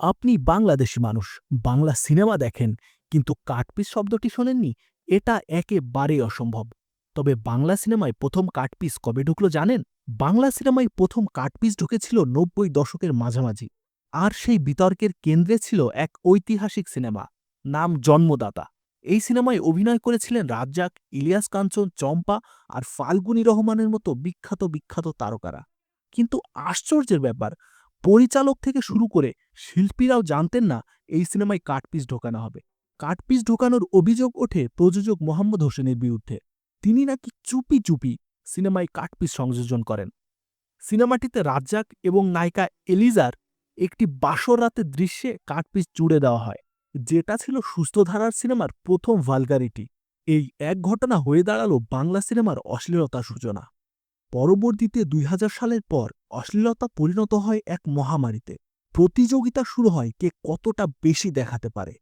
আপনি বাংলাদেশি মানুষ, বাংলা সিনেমা দেখেন, কিন্তু কাটপিস শব্দটি শোনেননি? এটা একেবারেই অসম্ভব। তবে বাংলা সিনেমায় প্রথম কাটপিস কবে ঢুকলো জানেন? বাংলা সিনেমায় প্রথম কাটপিস ঢুকেছিল নব্বই দশকের মাঝামাঝি। আর সেই বিতর্কের কেন্দ্রে ছিল এক ঐতিহাসিক সিনেমা, নাম জন্মদাতা। এই সিনেমায় অভিনয় করেছিলেন রাজ্জাক, ইলিয়াস কাঞ্চন, চম্পা আর ফাল্গুনী রহমানের মতো বিখ্যাত বিখ্যাত তারকারা। কিন্তু আশ্চর্যের ব্যাপার পরিচালক থেকে শুরু করে শিল্পীরাও জানতেন না এই সিনেমায় কাটপিস ঢোকানো হবে। কাটপিস ঢোকানোর অভিযোগ ওঠে প্রযোজক মোহাম্মদ হোসেনের বিরুদ্ধে। তিনি নাকি চুপি চুপি সিনেমায় কাটপিস সংযোজন করেন। সিনেমাটিতে রাজ্জাক এবং নায়িকা এলিজার একটি বাসর রাতের দৃশ্যে কাটপিস জুড়ে দেওয়া হয়, যেটা ছিল সুস্থধারার সিনেমার প্রথম ভালগারিটি। এই এক ঘটনা হয়ে দাঁড়াল বাংলা সিনেমার অশ্লীলতার সূচনা। পরবর্তীতে দুই হাজার সালের পর অশ্লীলতা পরিণত হয় এক মহামারীতে। প্রতিযোগিতা শুরু হয় কে কতটা বেশি দেখাতে পারে।